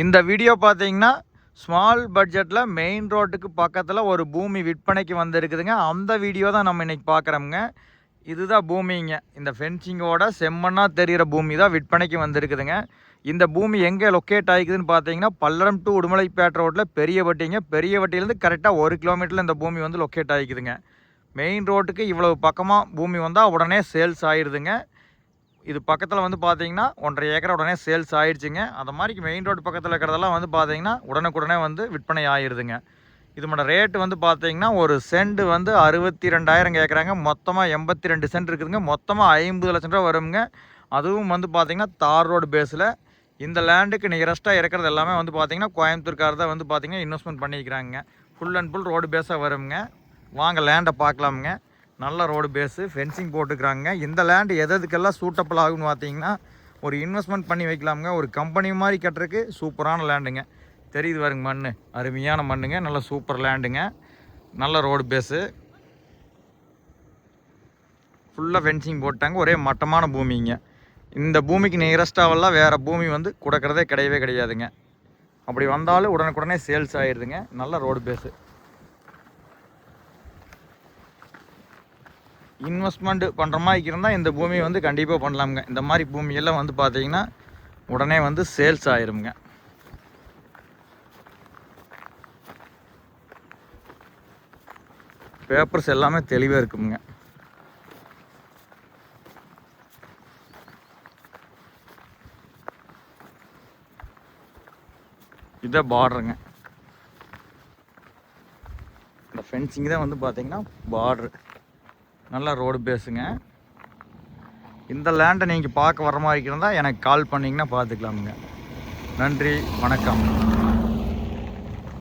இந்த வீடியோ பார்த்தீங்கன்னா ஸ்மால் பட்ஜெட்டில் மெயின் ரோட்டுக்கு பக்கத்தில் ஒரு பூமி விற்பனைக்கு வந்திருக்குதுங்க. அந்த வீடியோ தான் நம்ம இன்றைக்கி பார்க்குறோமுங்க. இதுதான் பூமிங்க. இந்த ஃபென்சிங்கோட செம்மண்ணாக தெரிகிற பூமி தான் விற்பனைக்கு வந்திருக்குதுங்க. இந்த பூமி எங்கே லொக்கேட் ஆகிக்குதுன்னு பார்த்தீங்கன்னா பல்லடம் டு உடுமலைப்பேட்டை ரோட்டில் பெரிய வட்டிங்க. பெரிய வட்டியிலேருந்து கரெக்டாக ஒரு கிலோமீட்டரில் இந்த பூமி வந்து லொக்கேட் ஆகிக்குதுங்க. மெயின் ரோட்டுக்கு இவ்வளவு பக்கமாக பூமி வந்தால் உடனே சேல்ஸ் ஆயிடுதுங்க இது பக்கத்தில் வந்து பார்த்தீங்கன்னா ஒன்றரை ஏக்கரை உடனே சேல்ஸ் ஆயிடுச்சுங்க. அந்த மாதிரி மெயின் ரோடு பக்கத்தில் இருக்கிறதெல்லாம் வந்து பார்த்தீங்கன்னா உடனுக்குடனே வந்து விற்பனை ஆயிடுதுங்க இதோட ரேட்டு வந்து பார்த்தீங்கன்னா ஒரு சென்ட் வந்து அறுபத்தி ரெண்டாயிரம் கேட்குறாங்க மொத்தமாக எண்பத்தி ரெண்டு சென்ட் இருக்குதுங்க. மொத்தமாக ஐம்பது லட்சம் ரூபா வருங்க. அதுவும் வந்து பார்த்தீங்கன்னா தார் ரோடு பேஸில் இந்த லேண்டுக்கு நியரஸ்ட்டாக இருக்கிறது எல்லாமே வந்து பார்த்தீங்கன்னா கோயம்புத்தூர்கார் தான் வந்து பார்த்தீங்கன்னா இன்வெஸ்ட்மெண்ட் பண்ணிக்கிறாங்க. ஃபுல் அண்ட் ஃபுல் ரோடு பேஸாக வருங்க. வாங்க லேண்டை பார்க்கலாமுங்க. நல்ல ரோடு பேஸு ஃபென்சிங் போட்டுக்கிறாங்க. இந்த லேண்டு எதுக்கெல்லாம் சூட்டபிள் ஆகும்னு பார்த்தீங்கன்னா ஒரு இன்வெஸ்ட்மெண்ட் பண்ணி வைக்கலாமுங்க. ஒரு கம்பெனி மாதிரி கட்டுறதுக்கு சூப்பரான லேண்டுங்க தெரியுது பாருங்க மண் அருமையான மண்ணுங்க. நல்ல சூப்பர் லேண்டுங்க நல்ல ரோடு பேஸு ஃபுல்லாக ஃபென்சிங் போட்டாங்க. ஒரே மட்டமான பூமிங்க. இந்த பூமிக்கு நியரஸ்டாவெல்லாம் வேறு பூமி வந்து கொடுக்கறதே கிடையவே கிடையாதுங்க. அப்படி வந்தாலும் உடனுக்குடனே சேல்ஸ் ஆயிடுதுங்க நல்ல ரோடு பேஸு இன்வெஸ்ட்மெண்ட் பண்ணுற மாதிரி இருந்தால் இந்த பூமியை வந்து கண்டிப்பாக பண்ணலாமுங்க. இந்த மாதிரி பூமியெல்லாம் வந்து பார்த்தீங்கன்னா உடனே வந்து சேல்ஸ் ஆயிருமுங்க. பேப்பர்ஸ் எல்லாமே தெளிவாக இருக்குங்க. இதான் பார்டருங்க இந்த ஃபென்சிங் தான் வந்து பார்த்தீங்கன்னா பார்டரு நல்ல ரோடு பேஸுங்க இந்த லேண்டை நீங்கள் பார்க்க வர மாதிரி இருந்தால் எனக்கு கால் பண்ணிங்கன்னா பார்த்துக்கலாமுங்க. நன்றி வணக்கம்.